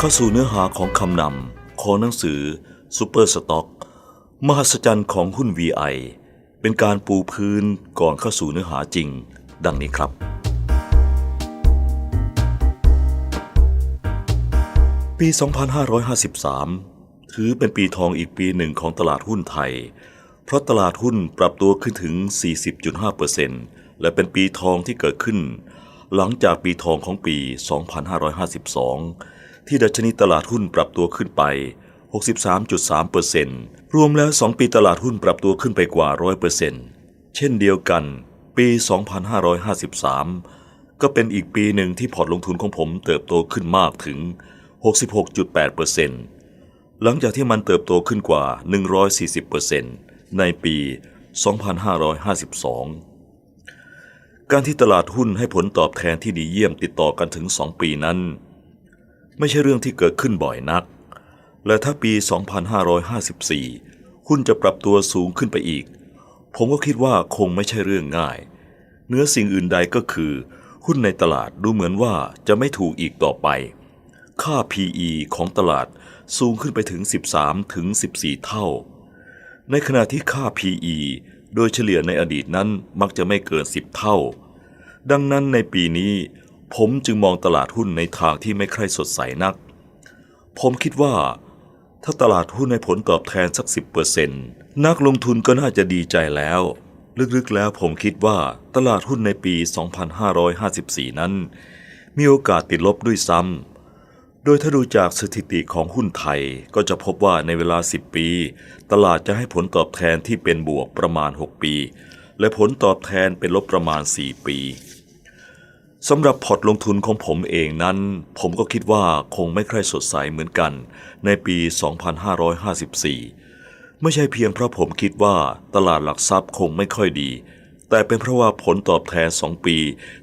เข้าสู่เนื้อหาของคำนำของหนังสือซูเปอร์สต็อกมหัศจรรย์ของหุ้น VI เป็นการปูพื้นก่อนเข้าสู่เนื้อหาจริง ดังนี้ครับ ปี 2553 ถือเป็นปีทองอีกปีหนึ่งของตลาดหุ้นไทย เพราะตลาดหุ้นปรับตัวขึ้นถึง 40.5%และเป็นปีทองที่เกิดขึ้น หลังจากปีทองของปี 2552 ที่ดัชนีตลาดหุ้นปรับตัวขึ้นไป 63.3%รวมแล้ว 2 ปีตลาดหุ้นปรับตัวขึ้นไปกว่า 100%เช่นเดียวกัน ปี 2553 ก็เป็นอีกปีหนึ่งที่พอร์ตลงทุนของผมเติบโตขึ้นมากถึง 66.8%หลังจากที่มันเติบโตขึ้นกว่า 140%ในปี 2552การที่ตลาดหุ้นให้ผลตอบแทนที่ดีเยี่ยมติดต่อกันถึง 2 ปีนั้น ไม่ใช่เรื่องที่เกิดขึ้นบ่อยนัก และถ้าปี 2554 หุ้นจะปรับตัวสูงขึ้นไปอีก ผมก็คิดว่าคงไม่ใช่เรื่องง่าย เนื้อสิ่งอื่นใดก็คือ หุ้นในตลาดดูเหมือนว่าจะไม่ถูกอีกต่อไป ค่า PE ของตลาดสูงขึ้นไปถึง 13 ถึง 14 เท่า ในขณะที่ค่า PE โดยเฉลี่ยในอดีตนั้นมักจะไม่เกิน 10 เท่า ดังนั้นในปีนี้ ผมจึงมองตลาดหุ้นในทางที่ไม่ใคร่สดใสนัก ผมคิดว่า ถ้าตลาดหุ้นให้ผลตอบแทนสัก 10%นักลงทุนก็น่าจะดีใจแล้ว ลึกๆแล้วผมคิดว่าตลาดหุ้นในปี 2554 นั้น มีโอกาสติดลบด้วยซ้ำ โดยถ้าดูจากสถิติของหุ้นไทยก็จะพบว่าในเวลา 10 ปี ตลาดจะให้ผลตอบแทนที่เป็นบวกประมาณ 6 ปี และผลตอบแทนเป็นลบประมาณ 4 ปี สำหรับพอร์ตลงทุนของผมเองนั้น ผมก็คิดว่าคงไม่ใค่สดใสเหมือนกัน ในปี 2554 ไม่ใช่เพียงเพราะผมคิดว่าตลาดหลักทรัพย์คงไม่ค่อยดี แต่เป็นเพราะว่าผลตอบแทน 2 ปี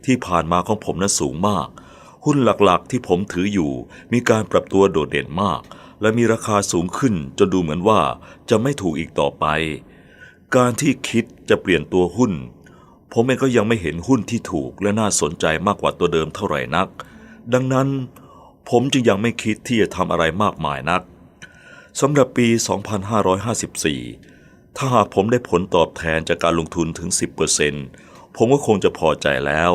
ที่ผ่านมาของผมนั้นสูงมาก หุ้นหลักๆที่ผมถืออยู่ มีการปรับตัวโดดเด่นมาก และมีราคาสูงขึ้นจนดูเหมือนว่าจะไม่ถูกอีกต่อไป การที่คิดจะเปลี่ยนตัวหุ้น ผมเองก็ยังไม่เห็นหุ้นที่ถูกและน่าสนใจมากกว่าตัวเดิมเท่าไหร่นัก ดังนั้นผมจึงยังไม่คิดที่จะทำอะไรมากมายนักสำหรับปี 2554 ถ้าหากผมได้ผลตอบแทนจากการลงทุนถึง 10%ผมก็คงจะพอใจแล้ว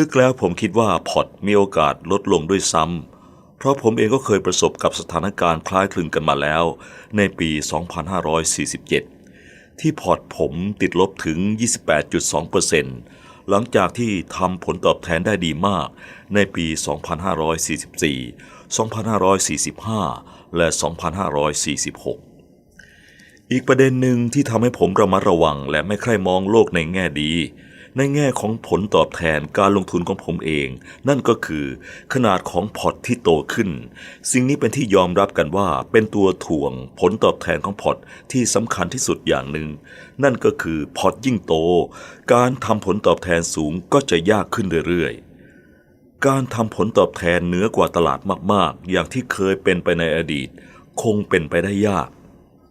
ลึกๆแล้วผมคิดว่าพอร์ตมีโอกาสลดลงด้วยซ้ำ เพราะผมเองก็เคยประสบกับสถานการณ์คล้ายคลึงกันมาแล้ว ในปี 2547 ที่พอร์ตผมติดลบถึง 28.2%หลังจากที่ทำผลตอบแทนได้ดีมากในปี 2544 2545 และ 2546 อีกประเด็นหนึ่งที่ทำให้ผมระมัดระวังและไม่ใคร่มองโลกในแง่ดี ในแง่ของผลตอบแทนการลงทุนของผมเอง นั่นก็คือขนาดของพอร์ตที่โตขึ้น สิ่งนี้เป็นที่ยอมรับกันว่าเป็นตัวถ่วงผลตอบแทนของพอร์ตที่สำคัญที่สุดอย่างหนึ่ง นั่นก็คือพอร์ตยิ่งโต การทำผลตอบแทนสูงก็จะยากขึ้นเรื่อยๆการทำผลตอบแทนเหนือกว่าตลาดมากๆ อย่างที่เคยเป็นไปในอดีต คงเป็นไปได้ยาก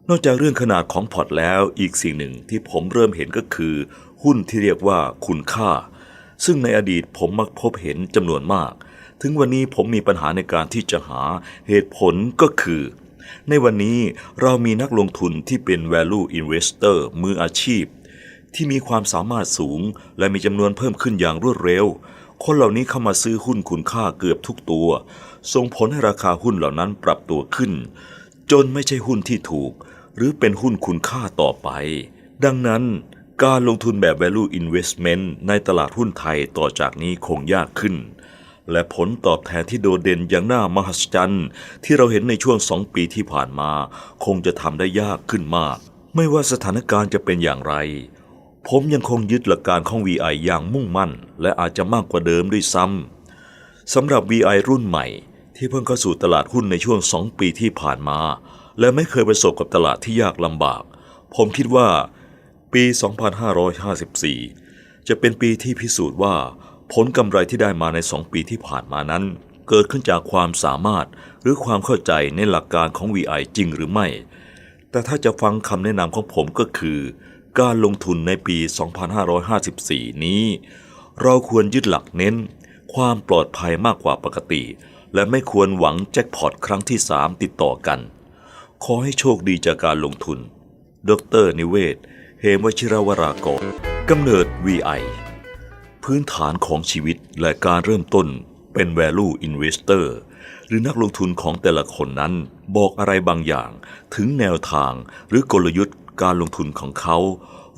นอกจากเรื่องขนาดของพอร์ตแล้วอีกสิ่งหนึ่งที่ผมเริ่มเห็นก็คือ หุ้นที่เรียกว่าคุณค่า ซึ่งในอดีตผมมักพบเห็นจำนวนมาก ถึงวันนี้ผมมีปัญหาในการที่จะหาเหตุผลก็คือ ในวันนี้เรามีนักลงทุนที่เป็น value investor มืออาชีพ ที่มีความสามารถสูง และมีจำนวนเพิ่มขึ้นอย่างรวดเร็ว คนเหล่านี้เข้ามาซื้อหุ้นคุณค่าเกือบทุกตัว ส่งผลให้ราคาหุ้นเหล่านั้นปรับตัวขึ้น จนไม่ใช่หุ้นที่ถูก หรือเป็นหุ้นคุณค่าต่อไป ดังนั้น การลงทุนแบบ value investment ในตลาดหุ้นไทยต่อจากนี้คงยากขึ้น และผลตอบแทนที่โดดเด่นอย่างน่ามหัศจรรย์ที่เราเห็นในช่วงสองปีที่ผ่านมา คงจะทำได้ยากขึ้นมาก ไม่ว่าสถานการณ์จะเป็นอย่างไร ผมยังคงยึดหลักการของ VI อย่างมุ่งมั่น และอาจจะมากกว่าเดิมด้วยซ้ำสำหรับ VI รุ่นใหม่ ที่เพิ่งเข้าสู่ตลาดหุ้นในช่วงสองปีที่ผ่านมา และไม่เคยประสบกับตลาดที่ยากลำบาก ผมคิดว่า ปี 2554 จะเป็นปีที่พิสูจน์ว่า ผลกำไรที่ได้มาในสองปีที่ผ่านมานั้น เกิดขึ้นจากความสามารถหรือความเข้าใจในหลักการของ VI จริงหรือไม่ แต่ถ้าจะฟังคำแนะนำของผมก็คือ การลงทุนในปี 2554 นี้ เราควรยึดหลักเน้น ความปลอดภัยมากกว่าปกติ และไม่ควรหวังแจ็คพอตครั้งที่สามติดต่อกัน ขอให้โชคดีจากการลงทุน ดรนิเวศ เหมวชิรวรากรกำเนิด VI พื้นฐานของชีวิตและการเริ่มต้นเป็น value investor หรือนักลงทุนของแต่ละคนนั้นบอกอะไรบางอย่าง ถึงแนวทางหรือกลยุทธ์การลงทุนของเขา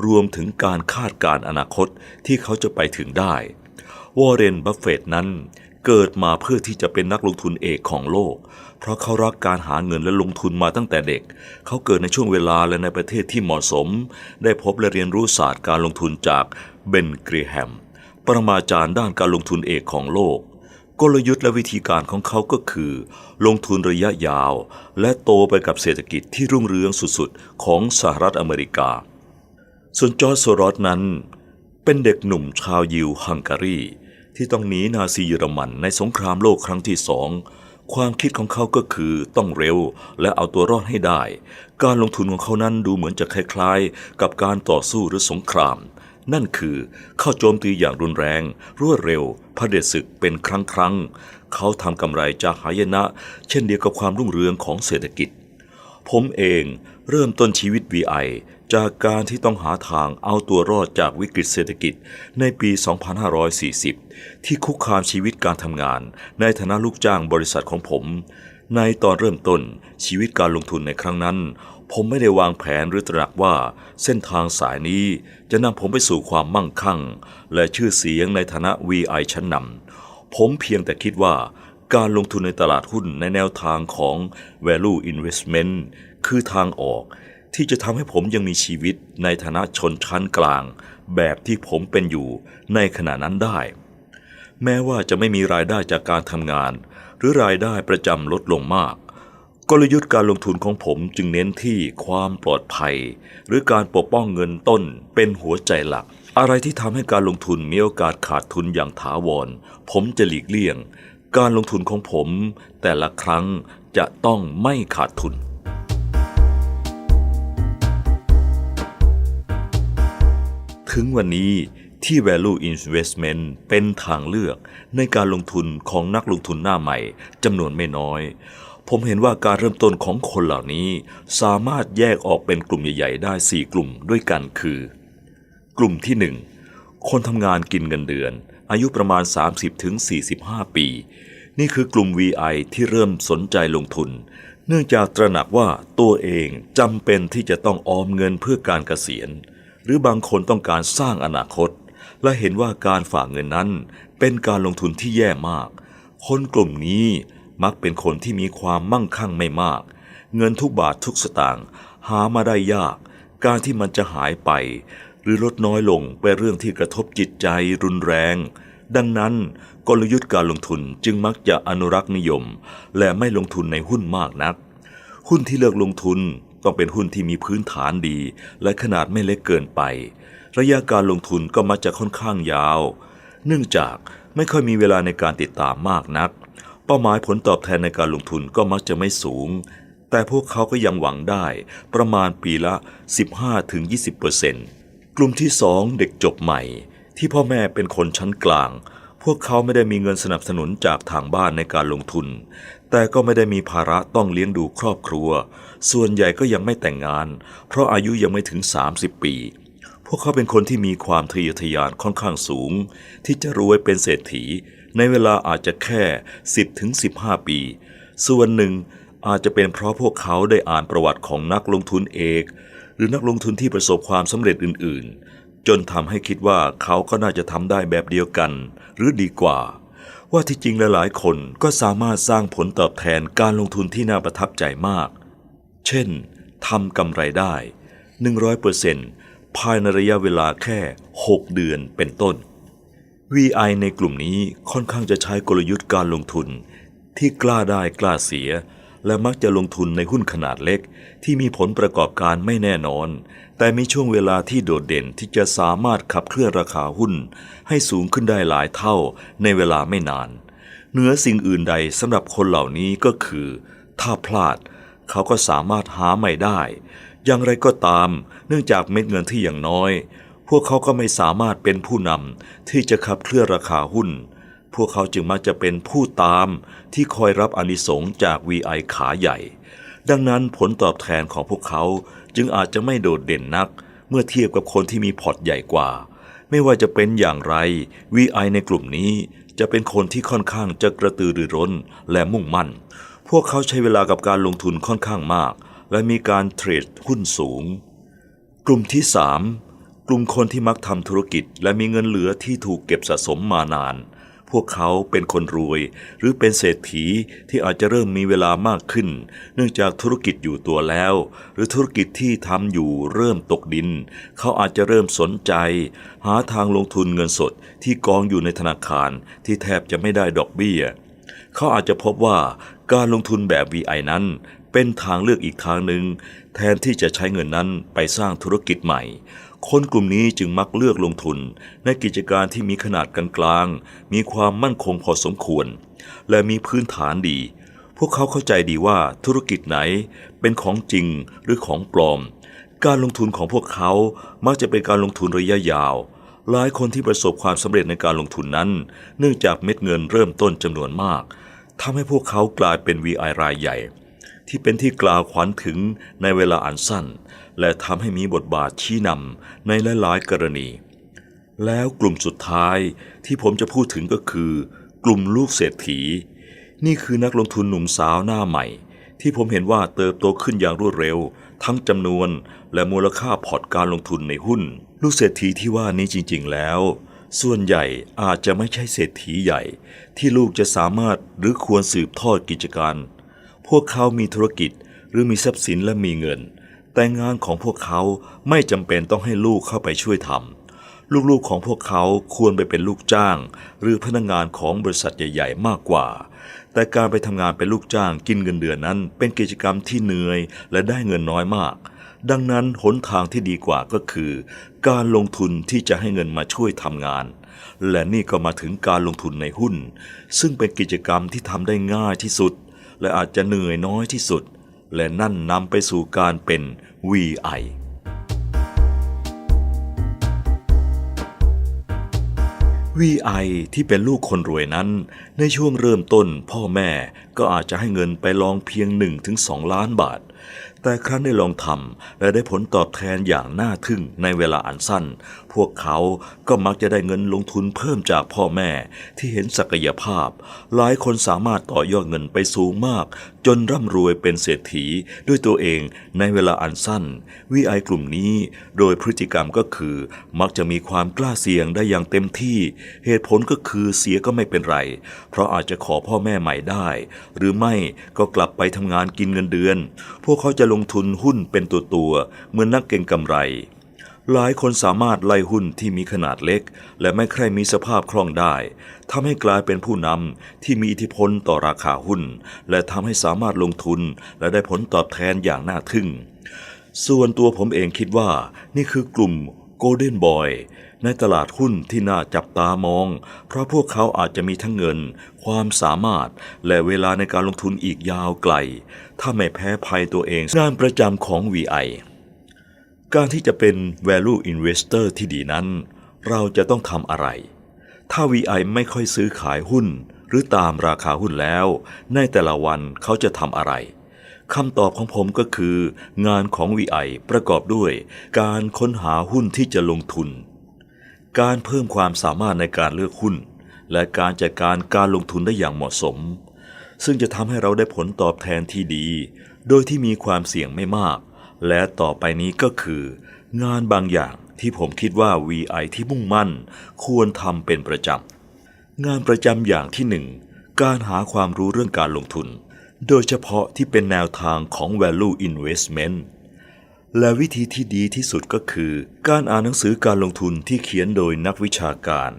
รวมถึงการคาดการอนาคตที่เขาจะไปถึงได้ วอร์เรน บัฟเฟตนั้น เกิดมาเพื่อที่จะเป็นนักลงทุนเอกของโลก เพราะเขารักการหาเงินและลงทุนมาตั้งแต่เด็ก เขาเกิดในช่วงเวลาและในประเทศที่เหมาะสม ได้พบและเรียนรู้ศาสตร์การลงทุนจากเบนกรีแฮม ปรมาจารย์ด้านการลงทุนเอกของโลก กลยุทธ์และวิธีการของเขาก็คือ ลงทุนระยะยาว และโตไปกับเศรษฐกิจที่รุ่งเรืองสุดๆ ของสหรัฐอเมริกา ส่วนจอร์จโซรอสนั้น เป็นเด็กหนุ่มชาวยิวฮังการี ที่ต้องหนีนาซีเยอรมันในสงครามโลกครั้งที่สองความคิดของเขาก็คือต้องเร็วและเอาตัวรอดให้ได้ การลงทุนของเขานั้นดูเหมือนจะคล้ายๆ กับการต่อสู้หรือสงคราม นั่นคือเข้าโจมตีอย่างรุนแรง รวดเร็วเผด็จศึกเป็นครั้งครั้งเขาทำกำไรจากหายนะ เช่นเดียวกับความรุ่งเรืองของเศรษฐกิจ ผมเองเริ่มต้นชีวิต VI จากการที่ต้องหาทางเอาตัวรอดจากวิกฤตเศรษฐกิจในปี 2540 ที่คุกคามชีวิตการทำงาน ในฐานะลูกจ้างบริษัทของผม ในตอนเริ่มต้นชีวิตการลงทุนในครั้งนั้น ผมไม่ได้วางแผนหรือตระหนักว่า เส้นทางสายนี้จะนำผมไปสู่ความมั่งคั่ง และชื่อเสียงในฐานะ VI ชั้นนำผมเพียงแต่คิดว่าการลงทุนในตลาดหุ้นในแนวทางของ value investment คือทางออก ที่จะทำให้ผมยังมีชีวิตในฐานะชนชั้นกลาง แบบที่ผมเป็นอยู่ในขณะนั้นได้ แม้ว่าจะไม่มีรายได้จากการทำงาน หรือรายได้ประจำลดลงมาก กลยุทธ์การลงทุนของผมจึงเน้นที่ความปลอดภัย หรือการปกป้องเงินต้นเป็นหัวใจหลัก อะไรที่ทำให้การลงทุนมีโอกาสขาดทุนอย่างถาวร ผมจะหลีกเลี่ยง การลงทุนของผมแต่ละครั้งจะต้องไม่ขาดทุน ถึงวันนี้ที่ value investment เป็นทางเลือกในการลงทุนของนักลงทุนหน้าใหม่จำนวนไม่น้อย ผมเห็นว่าการเริ่มต้นของคนเหล่านี้ สามารถแยกออกเป็นกลุ่มใหญ่ ๆ ได้ 4 กลุ่มด้วยกันคือ กลุ่มที่ 1 คนทำงานกินเงินเดือน อายุประมาณ 30-45 ปี นี่คือกลุ่ม VI ที่เริ่มสนใจลงทุน เนื่องจากตระหนักว่าตัวเองจำเป็นที่จะต้องออมเงินเพื่อการเกษียณ หรือบางคนต้องการสร้างอนาคต และเห็นว่าการฝากเงินนั้น เป็นการลงทุนที่แย่มาก คนกลุ่มนี้มักเป็นคนที่มีความมั่งคั่งไม่มาก เงินทุกบาททุกสตางค์หามาได้ยาก การที่มันจะหายไป หรือลดน้อยลงเป็นเรื่องที่กระทบจิตใจรุนแรง ดังนั้นกลยุทธ์การลงทุนจึงมักจะอนุรักษ์นิยม และไม่ลงทุนในหุ้นมากนัก หุ้นที่เลือกลงทุน ต้องเป็นหุ้นที่มีพื้นฐานดี และขนาดไม่เล็กเกินไป ระยะการลงทุนก็มักจะค่อนข้างยาว เนื่องจากไม่ค่อยมีเวลาในการติดตามมากนัก เป้าหมายผลตอบแทนในการลงทุนก็มักจะไม่สูง แต่พวกเขาก็ยังหวังได้ประมาณปีละ 15-20%กลุ่มที่ 2 เด็กจบใหม่ ที่พ่อแม่เป็นคนชั้นกลาง พวกเขาไม่ได้มีเงินสนับสนุนจากทางบ้านในการลงทุน แต่ก็ไม่ได้มีภาระต้องเลี้ยงดูครอบครัว ส่วนใหญ่ก็ยังไม่แต่งงาน เพราะอายุยังไม่ถึง 30 ปี พวกเขาเป็นคนที่มีความทะเยอทะยานค่อนข้างสูง ที่จะรวยเป็นเศรษฐี ในเวลาอาจจะแค่ 10ถึง15 ปี ส่วนหนึ่งอาจจะเป็นเพราะพวกเขาได้อ่านประวัติของนักลงทุนเอก หรือนักลงทุนที่ประสบความสำเร็จอื่นๆ จนทำให้คิดว่าเขาก็น่าจะทำได้แบบเดียวกัน หรือดีกว่า ว่าที่จริงหลายๆ คนก็สามารถสร้างผลตอบแทนการลงทุนที่น่าประทับใจมาก เช่นทำกำไรได้ 100%ภายในระยะเวลาแค่ 6 เดือนเป็นต้น VI ในกลุ่มนี้ค่อนข้างจะใช้กลยุทธ์การลงทุน ที่กล้าได้กล้าเสีย และมักจะลงทุนในหุ้นขนาดเล็ก ที่มีผลประกอบการไม่แน่นอน แต่มีช่วงเวลาที่โดดเด่นที่จะสามารถขับเคลื่อนราคาหุ้น ให้สูงขึ้นได้หลายเท่าในเวลาไม่นาน เหนือสิ่งอื่นใดสำหรับคนเหล่านี้ก็คือ ถ้าพลาด เขาก็สามารถหาใหม่ได้ อย่างไรก็ตาม เนื่องจากเม็ดเงินที่อย่างน้อย พวกเขาก็ไม่สามารถเป็นผู้นำที่จะขับเคลื่อนราคาหุ้น พวกเขาจึงมักจะเป็นผู้ตามที่คอยรับอนิสงจาก VI ขาใหญ่ ดังนั้นผลตอบแทนของพวกเขาจึงอาจจะไม่โดดเด่นนัก เมื่อเทียบกับคนที่มีพอร์ตใหญ่กว่า ไม่ว่าจะเป็นอย่างไร VI ในกลุ่มนี้จะเป็นคนที่ค่อนข้างจะกระตือรือร้นและมุ่งมั่น พวกเขาใช้เวลากับการลงทุนค่อนข้างมาก และมีการเทรดหุ้นสูง กลุ่มที่ 3 กลุ่มคนที่มักทำธุรกิจ และมีเงินเหลือที่ถูกเก็บสะสมมานาน พวกเขาเป็นคนรวย หรือเป็นเศรษฐีที่อาจจะเริ่มมีเวลามากขึ้น เนื่องจากธุรกิจอยู่ตัวแล้ว หรือธุรกิจที่ทำอยู่เริ่มตกดิน เขาอาจจะเริ่มสนใจ หาทางลงทุนเงินสดที่กองอยู่ในธนาคารที่แทบจะไม่ได้ดอกเบี้ย เขาอาจจะพบว่าการลงทุนแบบ VI นั้นเป็นทางเลือกอีกทางหนึ่ง แทนที่จะใช้เงินนั้นไปสร้างธุรกิจใหม่ คนกลุ่มนี้จึงมักเลือกลงทุนในกิจการที่มีขนาดกลางๆมีความมั่นคงพอสมควร และมีพื้นฐานดี พวกเขาเข้าใจดีว่าธุรกิจไหนเป็นของจริงหรือของปลอม การลงทุนของพวกเขามักจะเป็นการลงทุนระยะยาว หลายคนที่ประสบความสำเร็จในการลงทุนนั้น เนื่องจากเม็ดเงินเริ่มต้นจำนวนมากทำให้พวกเขากลายเป็น VI รายใหญ่ ที่เป็นที่กล่าวขวัญถึงในเวลาอันสั้น และทำให้มีบทบาทชี้นำในหลาย ๆ กรณี แล้วกลุ่มสุดท้ายที่ผมจะพูดถึงก็คือ กลุ่มลูกเศรษฐี นี่คือนักลงทุนหนุ่มสาวหน้าใหม่ ที่ผมเห็นว่าเติบโตขึ้นอย่างรวดเร็ว ทั้งจำนวนและมูลค่าพอร์ตการลงทุนในหุ้น ลูกเศรษฐีที่ว่านี้จริง ๆ แล้วส่วนใหญ่อาจจะไม่ใช่เศรษฐีใหญ่ ที่ลูกจะสามารถหรือควรสืบทอดกิจการ พวกเขามีธุรกิจหรือมีทรัพย์สินและมีเงิน แต่งานของพวกเขาไม่จำเป็นต้องให้ลูกเข้าไปช่วยทำลูกๆของพวกเขาควรไปเป็นลูกจ้าง หรือพนักงานของบริษัทใหญ่ ๆ มากกว่า แต่การไปทำงานเป็นลูกจ้างกินเงินเดือนนั้น เป็นกิจกรรมที่เหนื่อยและได้เงินน้อยมาก ดังนั้นหนทางที่ดีกว่าก็คือ การลงทุนที่จะให้เงินมาช่วยทำงานและนี่ก็มาถึงการลงทุนในหุ้น ซึ่งเป็นกิจกรรมที่ทำได้ง่ายที่สุด และอาจจะเหนื่อยน้อยที่สุด และนั่นนำไปสู่การเป็น VI VI ที่เป็นลูกคนรวยนั้น ในช่วงเริ่มต้นพ่อแม่ก็อาจจะให้เงินไปลองเพียง 1-2 ล้านบาท แต่ครั้นได้ลองทำและได้ผลตอบแทนอย่างน่าทึ่งในเวลาอันสั้น พวกเขาก็มักจะได้เงินลงทุนเพิ่มจากพ่อแม่ที่เห็นศักยภาพ หลายคนสามารถต่อยอดเงินไปสูงมาก จนร่ำรวยเป็นเศรษฐีด้วยตัวเองในเวลาอันสั้น VI กลุ่มนี้โดยพฤติกรรมก็คือมักจะมีความกล้าเสี่ยงได้อย่างเต็มที่ เหตุผลก็คือเสียก็ไม่เป็นไร เพราะอาจจะขอพ่อแม่ใหม่ได้ หรือไม่ก็กลับไปทำงานกินเงินเดือน พวกเขาจะลงทุนหุ้นเป็นตัวตัวๆเหมือนนักเก็งกำไร หลายคนสามารถไล่หุ้นที่มีขนาดเล็ก และไม่ใครมีสภาพคล่องได้ทำให้กลายเป็นผู้นำที่มีอิทธิพลต่อราคาหุ้น และทำให้สามารถลงทุนและได้ผลตอบแทนอย่างน่าทึ่ง ส่วนตัวผมเองคิดว่านี่คือกลุ่ม Golden Boy ในตลาดหุ้นที่น่าจับตามอง เพราะพวกเขาอาจจะมีทั้งเงิน ความสามารถ และเวลาในการลงทุนอีกยาวไกล ถ้าไม่แพ้ภัยตัวเองงานประจำของ VI การที่จะเป็น value investor ที่ดีนั้น เราจะต้องทำอะไร ถ้า VI ไม่ค่อยซื้อขายหุ้น หรือตามราคาหุ้นแล้ว ในแต่ละวันเขาจะทำอะไรคำตอบของผมก็คือ งานของ VI ประกอบด้วย การค้นหาหุ้นที่จะลงทุน การเพิ่มความสามารถในการเลือกหุ้น และการจัดการการลงทุนได้อย่างเหมาะสม ซึ่งจะทำให้เราได้ผลตอบแทนที่ดี โดยที่มีความเสี่ยงไม่มาก และต่อไปนี้ก็คือ งานบางอย่างที่ผมคิดว่า VI ที่มุ่งมั่น ควรทำเป็นประจำ งานประจำอย่างที่หนึ่งการหาความรู้เรื่องการลงทุน โดยเฉพาะที่เป็นแนวทางของ value investment และวิธีที่ดีที่สุดก็คือ การอ่านหนังสือการลงทุนที่เขียนโดยนักวิชาการ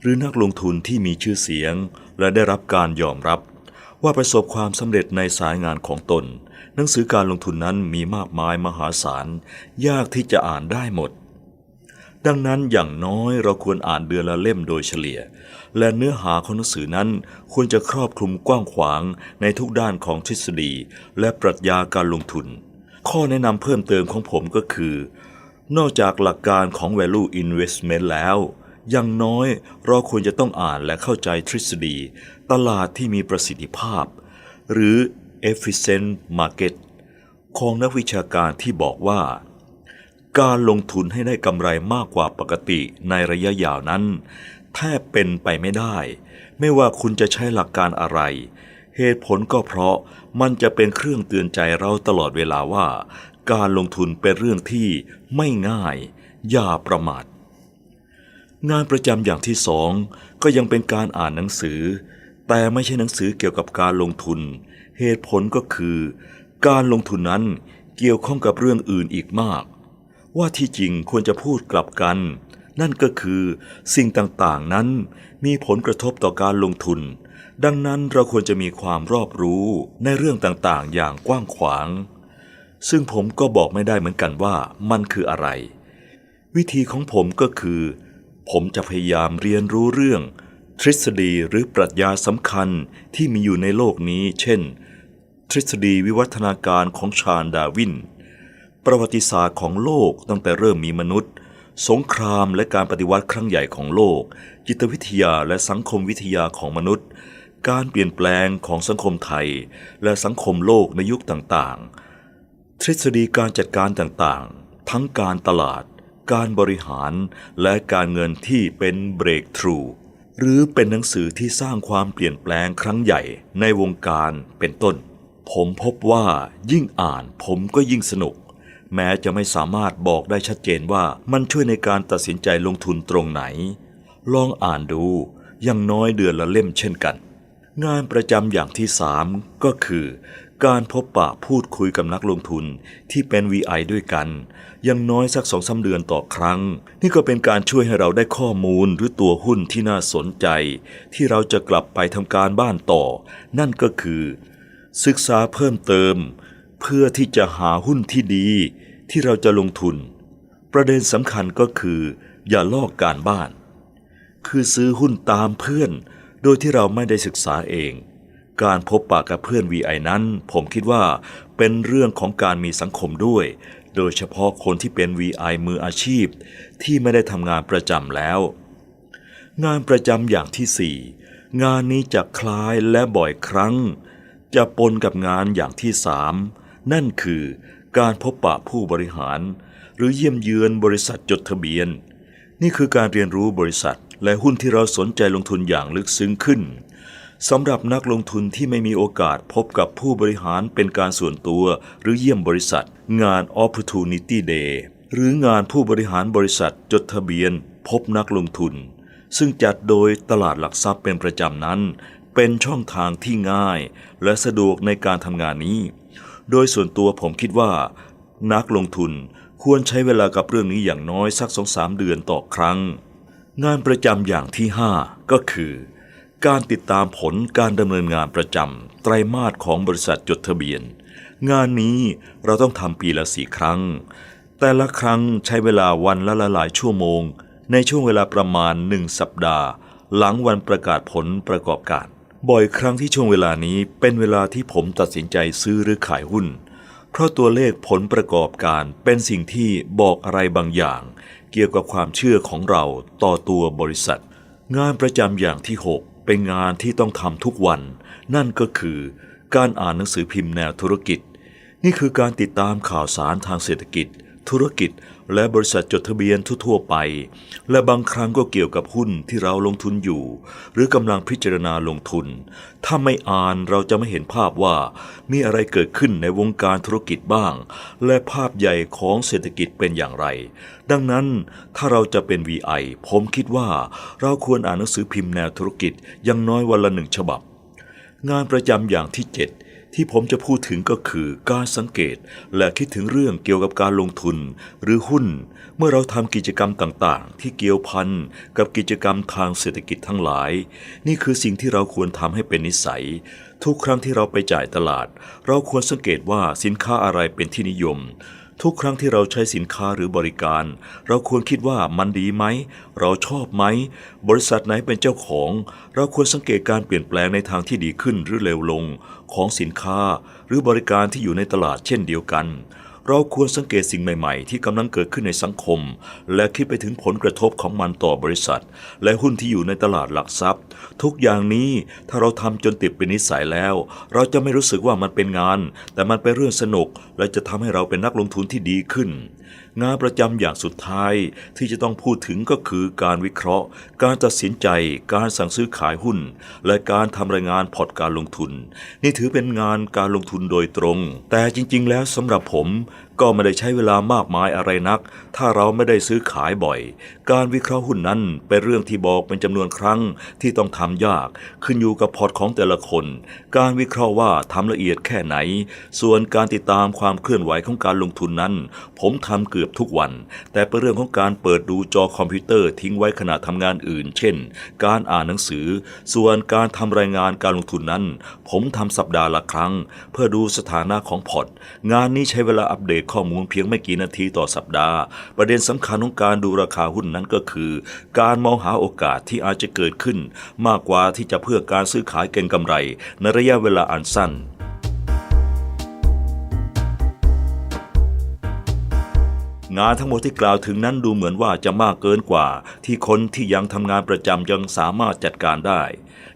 หรือนักลงทุนที่มีชื่อเสียง และได้รับการยอมรับ ว่าประสบความสำเร็จในสายงานของตน หนังสือการลงทุนนั้นมีมากมายมหาศาล ยากที่จะอ่านได้หมด ดังนั้นอย่างน้อยเราควรอ่านเดือนละเล่มโดยเฉลี่ย และเนื้อหาของหนังสือนั้นควรจะครอบคลุมกว้างขวางในทุกด้านของทฤษฎี และปรัชญาการลงทุน ข้อแนะนำเพิ่มเติมของผมก็คือ นอกจากหลักการของ value investment แล้วอย่างน้อยเราควรจะต้องอ่านและเข้าใจทฤษฎี ตลาดที่มีประสิทธิภาพ หรือ efficient market ของนักวิชาการที่บอกว่า การลงทุนให้ได้กำไรมากกว่าปกติในระยะยาวนั้น แทบเป็นไปไม่ได้ ไม่ว่าคุณจะใช้หลักการอะไร เหตุผลก็เพราะมันจะเป็นเครื่องเตือนใจเราตลอดเวลาว่า การลงทุนเป็นเรื่องที่ไม่ง่าย อย่าประมาทงานประจำอย่างที่สองก็ยังเป็นการอ่านหนังสือ แต่ไม่ใช่หนังสือเกี่ยวกับการลงทุน เหตุผลก็คือ การลงทุนนั้นเกี่ยวข้องกับเรื่องอื่นอีกมาก ว่าที่จริงควรจะพูดกลับกัน นั่นก็คือ สิ่งต่างๆนั้นมีผลกระทบต่อการลงทุน ดังนั้นเราควรจะมีความรอบรู้ในเรื่องต่างๆ อย่างกว้างขวาง ซึ่งผมก็บอกไม่ได้เหมือนกันว่ามันคืออะไร วิธีของผมก็คือ ผมจะพยายามเรียนรู้เรื่อง ทฤษฎีหรือปรัชญาสำคัญที่มีอยู่ในโลกนี้ เช่น ทฤษฎีวิวัฒนาการของชาญดาวิน ประวัติศาสตร์ของโลกตั้งแต่เริ่มมีมนุษย์ สงครามและการปฏิวัติครั้งใหญ่ของโลก จิตวิทยาและสังคมวิทยาของมนุษย์ การเปลี่ยนแปลงของสังคมไทย และสังคมโลกในยุคต่างๆ ทฤษฎีการจัดการต่างๆ ทั้งการตลาด การบริหาร และการเงินที่เป็น breakthrough หรือเป็นหนังสือที่สร้างความเปลี่ยนแปลงครั้งใหญ่ในวงการเป็นต้น ผมพบว่ายิ่งอ่านผมก็ยิ่งสนุก แม้จะไม่สามารถบอกได้ชัดเจนว่ามันช่วยในการตัดสินใจลงทุนตรงไหน ลองอ่านดูอย่างน้อยเดือนละเล่มเช่นกัน งานประจำอย่างที่สามก็คือ การพบปะพูดคุยกับนักลงทุนที่เป็น VI ด้วยกันยังน้อยสักสองสาเดือนต่อครั้ง นี่ก็เป็นการช่วยให้เราได้ข้อมูลหรือตัวหุ้นที่น่าสนใจ ที่เราจะกลับไปทำการบ้านต่อ นั่นก็คือ ศึกษาเพิ่มเติม เพื่อที่จะหาหุ้นที่ดี ที่เราจะลงทุน ประเด็นสำคัญก็คือ อย่าลอกการบ้าน คือซื้อหุ้นตามเพื่อน โดยที่เราไม่ได้ศึกษาเอง การพบปะกับเพื่อน VI นั้น ผมคิดว่าเป็นเรื่องของการมีสังคมด้วย โดยเฉพาะคนที่เป็น VI มืออาชีพ ที่ไม่ได้ทำงานประจำแล้ว งานประจำอย่างที่สี่งานนี้จะคล้ายและบ่อยครั้ง จะปนกับงานอย่างที่สามนั่นคือ การพบปะผู้บริหาร หรือเยี่ยมเยือนบริษัทจดทะเบียน นี่คือการเรียนรู้บริษัทและหุ้นที่เราสนใจลงทุนอย่างลึกซึ้งขึ้น สำหรับนักลงทุนที่ไม่มีโอกาสพบกับผู้บริหารเป็นการส่วนตัว หรือเยี่ยมบริษัท งาน Opportunity Day หรืองานผู้บริหารบริษัทจดทะเบียน พบนักลงทุน ซึ่งจัดโดยตลาดหลักทรัพย์เป็นประจำนั้น เป็นช่องทางที่ง่าย และสะดวกในการทำงานนี้ โดยส่วนตัวผมคิดว่า นักลงทุนควรใช้เวลากับเรื่องนี้อย่างน้อยสักสองสามเดือนต่อครั้ง งานประจำอย่างที่ 5 ก็คือ การติดตามผลการดำเนินงานประจำไตรมาสของบริษัทจดทะเบียน งานนี้เราต้องทำปีละสี่ครั้ง แต่ละครั้งใช้เวลาวันละหลายชั่วโมง ในช่วงเวลาประมาณหนึ่งสัปดาห์ หลังวันประกาศผลประกอบการ บ่อยครั้งที่ช่วงเวลานี้เป็นเวลาที่ผมตัดสินใจซื้อหรือขายหุ้น เพราะตัวเลขผลประกอบการเป็นสิ่งที่บอกอะไรบางอย่าง เกี่ยวกับความเชื่อของเราต่อตัวบริษัท งานประจำอย่างที่ 6 เป็นงานที่ต้องทำทุกวัน นั่นก็คือการอ่านหนังสือพิมพ์แนวธุรกิจ นี่คือการติดตามข่าวสารทางเศรษฐกิจ ธุรกิจ และบริษัทจดทะเบียนทั่วๆไป และบางครั้งก็เกี่ยวกับหุ้นที่เราลงทุนอยู่ หรือกำลังพิจารณาลงทุน ถ้าไม่อ่านเราจะไม่เห็นภาพว่ามีอะไรเกิดขึ้นในวงการธุรกิจบ้าง และภาพใหญ่ของเศรษฐกิจเป็นอย่างไร ดังนั้นถ้าเราจะเป็น VI ผมคิดว่าเราควรอ่านหนังสือพิมพ์แนวธุรกิจอย่างน้อยวันละหนึ่งฉบับ งานประจำอย่างที่ 7 ที่ผมจะพูดถึงก็คือการสังเกต และคิดถึงเรื่องเกี่ยวกับการลงทุน หรือหุ้น เมื่อเราทำกิจกรรมต่างๆ ที่เกี่ยวพันกับกิจกรรมทางเศรษฐกิจทั้งหลาย นี่คือสิ่งที่เราควรทำให้เป็นนิสัย ทุกครั้งที่เราไปจ่ายตลาด เราควรสังเกตว่าสินค้าอะไรเป็นที่นิยม ทุกครั้งที่เราใช้สินค้าหรือบริการ เราควรคิดว่ามันดีไหม เราชอบไหม บริษัทไหนเป็นเจ้าของ เราควรสังเกตการเปลี่ยนแปลงในทางที่ดีขึ้นหรือเร็วลง ของสินค้าหรือบริการที่อยู่ในตลาดเช่นเดียวกัน เราควรสังเกตสิ่งใหม่ๆ ที่กำลังเกิดขึ้นในสังคม และคิดไปถึงผลกระทบของมันต่อบริษัท และหุ้นที่อยู่ในตลาดหลักทรัพย์ ทุกอย่างนี้ถ้าเราทำจนติดเป็นนิสัยแล้ว เราจะไม่รู้สึกว่ามันเป็นงาน แต่มันเป็นเรื่องสนุก และจะทำให้เราเป็นนักลงทุนที่ดีขึ้น งานประจำอย่างสุดท้ายที่จะต้องพูดถึงก็คือการวิเคราะห์ การตัดสินใจ การสั่งซื้อขายหุ้น และการทำรายงานพอร์ตการลงทุน นี่ถือเป็นงานการลงทุนโดยตรง แต่จริง ๆ แล้วสำหรับผม ก็ไม่ได้ใช้เวลามากมายอะไรนัก ถ้าเราไม่ได้ซื้อขายบ่อย การวิเคราะห์หุ้นนั้นเป็นเรื่องที่บอกเป็นจำนวนครั้งที่ต้องทำยาก ขึ้นอยู่กับพอร์ตของแต่ละคน การวิเคราะห์ว่าทำละเอียดแค่ไหน ส่วนการติดตามความเคลื่อนไหวของการลงทุนนั้น ผมทำเกือบทุกวัน แต่เป็นเรื่องของการเปิดดูจอคอมพิวเตอร์ทิ้งไว้ขณะทำงานอื่น เช่น การอ่านหนังสือ ส่วนการทำรายงานการลงทุนนั้น ผมทำสัปดาห์ละครั้ง เพื่อดูสถานะของพอร์ตงานนี้ใช้เวลาอัปเดตข้อมูลเพียงไม่กี่นาทีต่อสัปดาห์ ประเด็นสำคัญของการดูราคาหุ้นนั้นก็คือ การมองหาโอกาสที่อาจจะเกิดขึ้น มากกว่าที่จะเพื่อการซื้อขายเก็งกำไร ในระยะเวลาอันสั้นงานทั้งหมดที่กล่าวถึงนั้นดูเหมือนว่าจะมากเกินกว่า ที่คนที่ยังทำงานประจำยังสามารถจัดการได้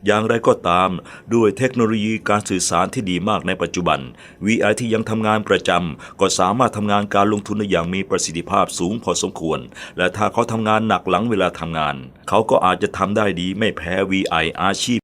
อย่างไรก็ตาม ด้วยเทคโนโลยีการสื่อสารที่ดีมากในปัจจุบัน VI ที่ยังทำงานประจำก็สามารถทำงานการลงทุนได้อย่างมีประสิทธิภาพสูงพอสมควร และถ้าเขาทำงานหนักหลังเวลาทำงาน เขาก็อาจจะทำได้ดีไม่แพ้ VI อาชีพ